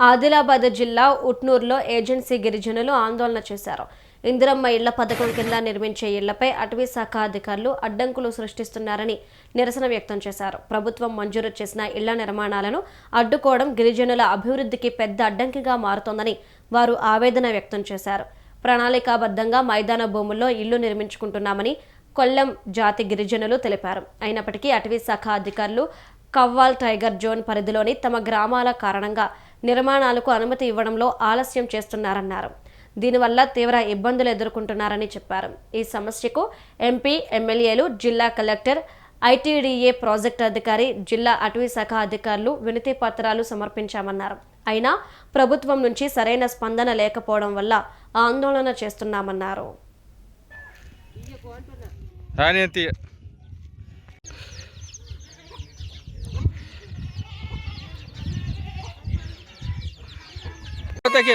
ఆదిలాబాద్ జిల్లా ఉట్నూరులో ఏజెన్సీ గిరిజనులు ఆందోళన చేశారు. ఇందిరమ్మ ఇళ్ళ పథకం కింద నిర్మించే ఇళ్ళపై అటవీ శాఖ అధికారులు అడ్డంకులు సృష్టిస్తున్నారని నిరసన వ్యక్తం చేశారు. ప్రభుత్వం మంజూరు చేసిన ఇళ్ళ నిర్మాణాలను అడ్డుకోవడం గిరిజనుల అభివృద్ధికి పెద్ద అడ్డంకిగా మారుతోందని వారు ఆవేదన వ్యక్తం చేశారు. ప్రణాళికాబద్ధంగా మైదాన భూముల్లో ఇళ్ళు నిర్మించుకుంటున్నామని కొల్లం జాతి గిరిజనులు తెలిపారు. అయినప్పటికీ అటవీ శాఖ అధికారులు కవ్వాల్ టైగర్ జోన్ పరిధిలోని తమ గ్రామాల కారణంగా నిర్మాణాలకు అనుమతి ఇవ్వడంలో ఆలస్యం చేస్తున్నారన్నారు. దీనివల్ల తీవ్ర ఇబ్బందులు ఎదుర్కొంటున్నారని చెప్పారు. ఈ సమస్యకు ఎంపీ ఎమ్మెల్యేలు జిల్లా కలెక్టర్ ఐటీడీఏ ప్రాజెక్ట్ అధికారి జిల్లా అటవీ శాఖ అధికారులు వినతి పత్రాలు సమర్పించామన్నారు. అయినా ప్రభుత్వం నుంచి సరైన స్పందన లేకపోవడం వల్ల ఆందోళన చేస్తున్నామన్నారు. తగ్గి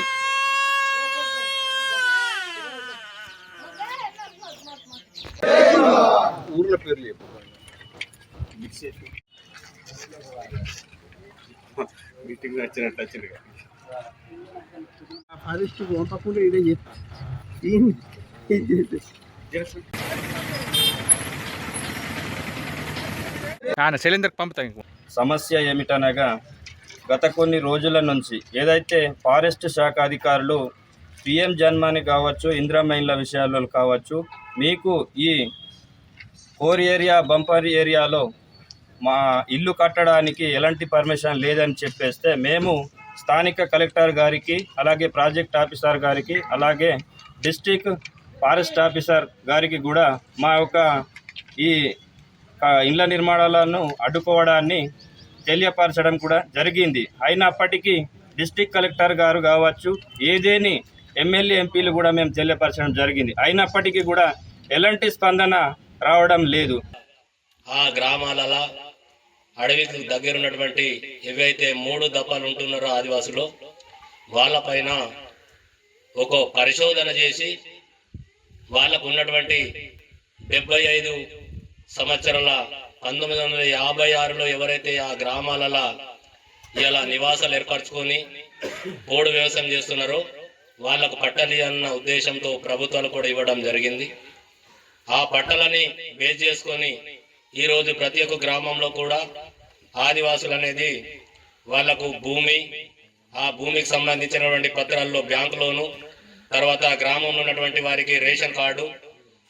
ఊర్ల పేర్లు చెప్పు మీటింగ్ వచ్చినట్టు వచ్చింది ఫారెస్ట్ పంపకుండా ఇదే చెప్పి శైలేందర్కి పంపుతాం సమస్య ఏమిటనగా గత కొన్ని రోజుల నుంచి ఏదైతే ఫారెస్ట్ శాఖ అధికారులు పిఎం జన్మాని కావచ్చు ఇంద్రామైన్ల విషయాల్లో కావచ్చు మీకు ఈ కోర్ ఏరియా బంపర్ ఏరియాలో మా ఇల్లు కట్టడానికి ఎలాంటి పర్మిషన్ లేదని చెప్పేస్తే మేము స్థానిక కలెక్టర్ గారికి అలాగే ప్రాజెక్ట్ ఆఫీసర్ గారికి అలాగే డిస్టిక్ ఫారెస్ట్ ఆఫీసర్ గారికి కూడా మా యొక్క ఈ ఆ, ఇండ్ల నిర్మాణాలను అడ్డుకోవడాన్ని తెలియపరచడం కూడా జరిగింది. అయినప్పటికీ డిస్టిక్ కలెక్టర్ గారు కావచ్చు ఏదేని ఎమ్మెల్యే ఎంపీలు కూడా మేము తెలియపరచడం జరిగింది. అయినప్పటికీ కూడా ఎలాంటి స్పందన రావడం లేదు. ఆ గ్రామాలలో అడవికి దగ్గర ఉన్నటువంటి ఏవైతే మూడు దప్పాలు ఉంటున్నారో ఆదివాసులు వాళ్ళపైన ఒక పరిశోధన చేసి వాళ్ళకు ఉన్నటువంటి డెబ్బై ఐదు సంవత్సరాల పంతొమ్మిది వందల యాభై ఆరులో ఎవరైతే ఆ గ్రామాలలో ఇలా నివాసాలు ఏర్పరచుకొని పోడు వ్యవసాయం చేస్తున్నారో వాళ్ళకు పట్టాలి అన్న ఉద్దేశంతో ప్రభుత్వాలు కూడా ఇవ్వడం జరిగింది. ఆ పట్టలని బేస్ చేసుకొని ఈరోజు ప్రతి ఒక్క గ్రామంలో కూడా ఆదివాసులు అనేది వాళ్ళకు భూమి ఆ భూమికి సంబంధించినటువంటి పత్రాల్లో బ్యాంక్ లోను తర్వాత గ్రామంలో ఉన్నటువంటి వారికి రేషన్ కార్డు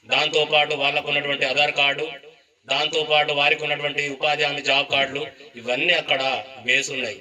దాంతో పాటు వాళ్ళకు ఉన్నటువంటి ఆధార్ కార్డు దాంతో పాటు వారికి ఉన్నటువంటి ఉపాధి హామీ జాబ్ కార్డులు ఇవన్నీ అక్కడ వేసున్నాయి ఉన్నాయి.